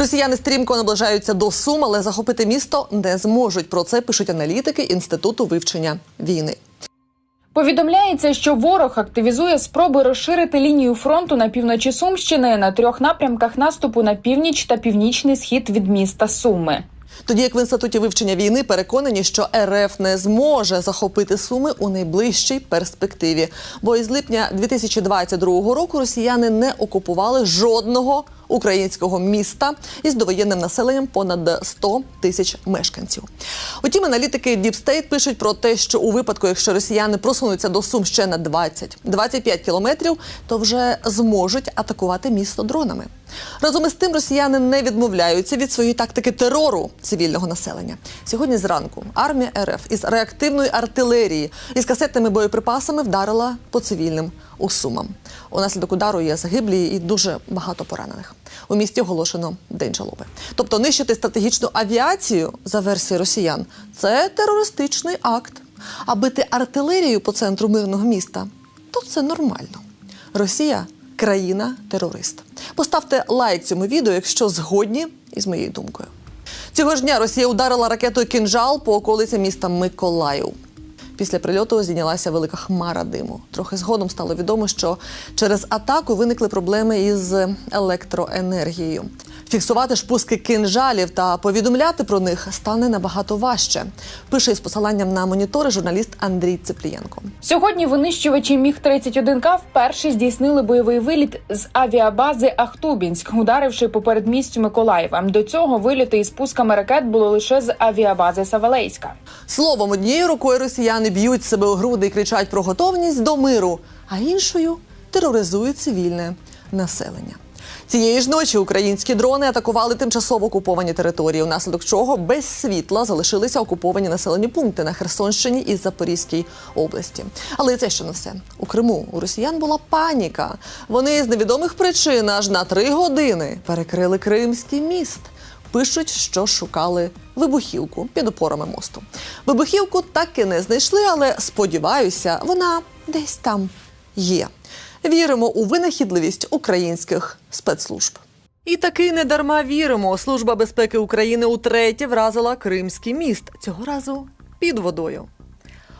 Росіяни стрімко наближаються до Сум, але захопити місто не зможуть. Про це пишуть аналітики інституту вивчення війни. Повідомляється, що ворог активізує спроби розширити лінію фронту на півночі Сумщини на трьох напрямках наступу на північ та північний схід від міста Суми. Тоді як в інституті вивчення війни переконані, що РФ не зможе захопити суми у найближчій перспективі. Бо із липня 2022 року росіяни не окупували жодного українського міста із довоєнним населенням понад 100 тисяч мешканців. Утім, аналітики Deep State пишуть про те, що у випадку, якщо росіяни просунуться до Сум ще на 20-25 кілометрів, то вже зможуть атакувати місто дронами. Разом із тим, росіяни не відмовляються від своєї тактики терору цивільного населення. Сьогодні зранку армія РФ із реактивної артилерії із касетними боєприпасами вдарила по цивільним у Сумам. Унаслідок удару є загиблі і дуже багато поранених. У місті оголошено день жалоби. Тобто нищити стратегічну авіацію за версією росіян це терористичний акт. А бити артилерію по центру мирного міста то це нормально. Росія країна-терорист. Поставте лайк цьому відео, якщо згодні із моєю думкою. Цього ж дня Росія ударила ракетою кінжал по околиці міста Миколаїв. Після прильоту зійнялася велика хмара диму. Трохи згодом стало відомо, що через атаку виникли проблеми із електроенергією. Фіксувати ж пуски кинжалів та повідомляти про них стане набагато важче. Пише із посиланням на монітори журналіст Андрій Цеплієнко. Сьогодні винищувачі міг 31 к вперше здійснили бойовий виліт з авіабази Ахтубінськ, ударивши по передмістю Миколаєва. До цього виліти із пусками ракет було лише з авіабази Савелейська. Словом, однією рукою росіяни б'ють себе у груди і кричать про готовність до миру, а іншою тероризують цивільне населення. Цієї ж ночі українські дрони атакували тимчасово окуповані території, внаслідок чого без світла залишилися окуповані населені пункти на Херсонщині і Запорізькій області. Але це ще не все. У Криму у росіян була паніка. Вони з невідомих причин аж на три години перекрили Кримський міст. Пишуть, що шукали вибухівку під опорами мосту. Вибухівку так і не знайшли, але сподіваюся, вона десь там є. Віримо у винахідливість українських спецслужб. І таки не дарма віримо. Служба безпеки України утретє вразила Кримський міст цього разу під водою.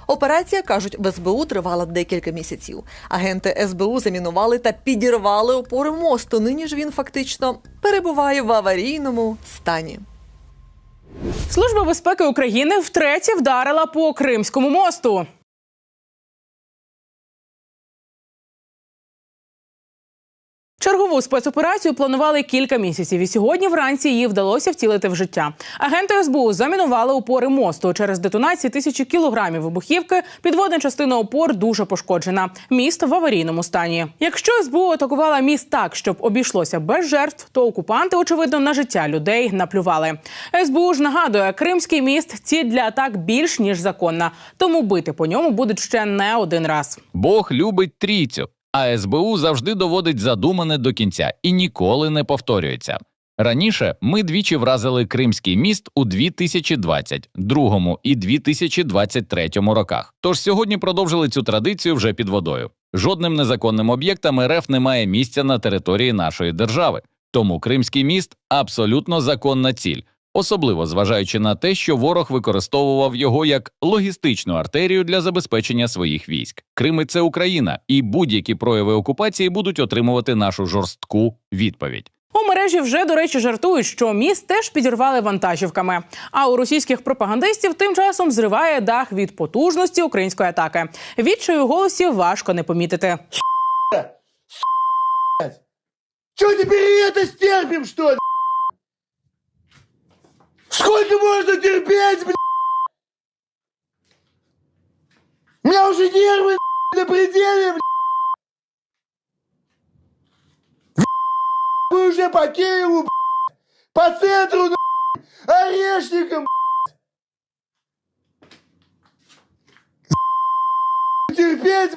Операція кажуть, в СБУ тривала декілька місяців. Агенти СБУ замінували та підірвали опори мосту. Нині ж він фактично перебуває в аварійному стані. Служба безпеки України втретє вдарила по Кримському мосту. Чергову спецоперацію планували кілька місяців, і сьогодні вранці її вдалося втілити в життя. Агенти СБУ замінували опори мосту. Через детонації тисячі кілограмів вибухівки підводна частина опор дуже пошкоджена. Міст в аварійному стані. Якщо СБУ атакувала міст так, щоб обійшлося без жертв, то окупанти, очевидно, на життя людей наплювали. СБУ ж нагадує, Кримський міст ціль для атак більш ніж законна, тому бити по ньому будуть ще не один раз. Бог любить трійцю, а СБУ завжди доводить задумане до кінця і ніколи не повторюється. Раніше ми двічі вразили Кримський міст у 2022 і 2023 роках. Тож сьогодні продовжили цю традицію вже під водою. Жодним незаконним об'єктам РФ немає місця на території нашої держави. Тому Кримський міст абсолютно законна ціль, особливо зважаючи на те, що ворог використовував його як логістичну артерію для забезпечення своїх військ. Крим – це Україна, і будь-які прояви окупації будуть отримувати нашу жорстку відповідь. У мережі вже до речі жартують, що міст теж підірвали вантажівками. А у російських пропагандистів тим часом зриває дах від потужності української атаки. Відчаю голосі важко не помітити. Че теперь и это стерпим, что ли? Сколько можно терпеть, блядь? У меня уже нервы на пределе, блядь. Вы уже по Киеву, блядь, по центру, нахуй, орешником, блядь. терпеть,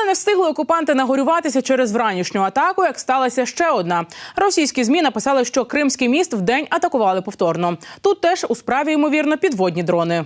Але не встигли окупанти нагорюватися через вранішню атаку, як сталася ще одна. Російські змі написали, що Кримський міст вдень атакували повторно. Тут теж у справі ймовірно підводні дрони.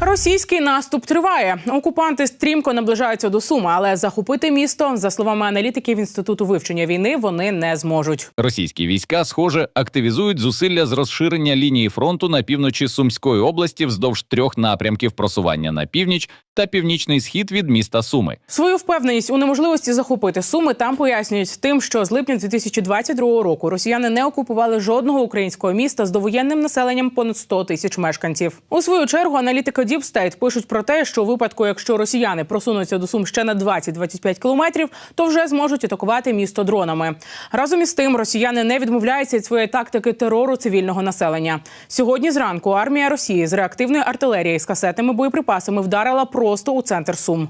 Російський наступ триває. Окупанти стрімко наближаються до Суми, але захопити місто, за словами аналітиків інституту вивчення війни, вони не зможуть. Російські війська, схоже, активізують зусилля з розширення лінії фронту на півночі Сумської області вздовж трьох напрямків просування на північ та північний схід від міста Суми. Свою впевненість у неможливості захопити суми там пояснюють тим, що з липня 2022 року росіяни не окупували жодного українського міста з довоєнним населенням понад 100 тисяч мешканців. У свою чергу аналітики State пишуть про те, що у випадку, якщо росіяни просунуться до сум ще на 20-25 кілометрів, то вже зможуть атакувати місто дронами. Разом із тим, росіяни не відмовляються від своєї тактики терору цивільного населення. Сьогодні зранку армія Росії з реактивної артилерії з касетними боєприпасами вдарила просто у центр Сум.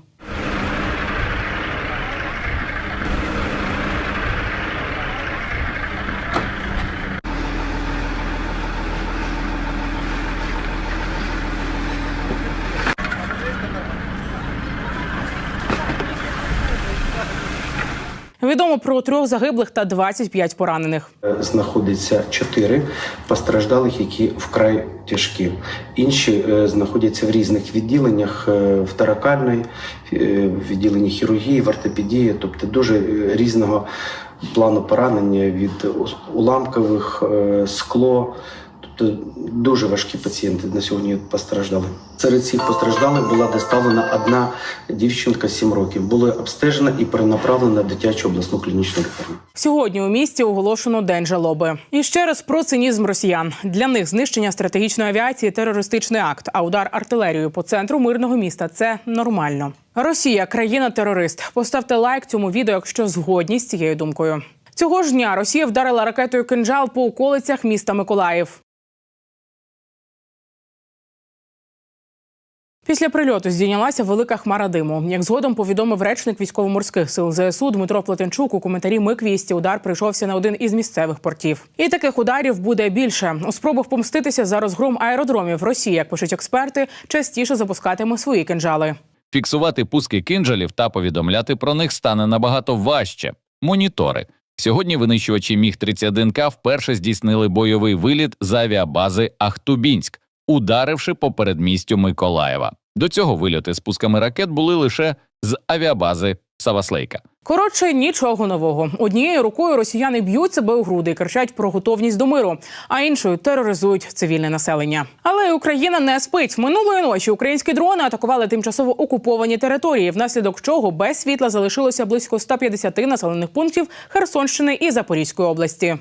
Відомо про трьох загиблих та 25 поранених. знаходиться чотири постраждалих, які вкрай тяжкі. Інші е, знаходяться в різних відділеннях е, в таракальної, е, відділенні хірургії, в ортопедії, тобто дуже різного плану поранення від уламкових, скло. Тобто дуже важкі пацієнти на сьогодні постраждали. Серед цих постраждалих була доставлена одна дівчинка 7 років. Була обстежена і перенаправлена в дитячу обласну клінічну лікарню. Сьогодні у місті оголошено день жалоби. І ще раз про цинізм росіян. Для них знищення стратегічної авіації терористичний акт, а удар артилерією по центру мирного міста це нормально. Росія країна-терорист. Поставте лайк цьому відео, якщо згодні з цією думкою. Цього ж дня Росія вдарила ракетою кинджал по околицях міста Миколаїв. Після прильоту здійнялася велика хмара диму. Як згодом повідомив речник військово-морських сил ЗСУ Дмитро Плетенчук, у коментарі Мик Вісті удар прийшовся на один із місцевих портів. І таких ударів буде більше. У спробах помститися за розгром аеродромів Росія, як пишуть експерти, частіше запускатиме свої кинджали. Фіксувати пуски кинджалів та повідомляти про них стане набагато важче. Монітори. Сьогодні винищувачі Міг 31 к вперше здійснили бойовий виліт з авіабази Ахтубінськ, ударивши по передмістю Миколаєва. До цього вильоти з пусками ракет були лише з авіабази Саваслейка. Коротше, нічого нового. Однією рукою росіяни б'ють себе у груди і кричать про готовність до миру, а іншою тероризують цивільне населення. Але Україна не спить. Минулої ночі українські дрони атакували тимчасово окуповані території, внаслідок чого без світла залишилося близько 150 населених пунктів Херсонщини і Запорізької області.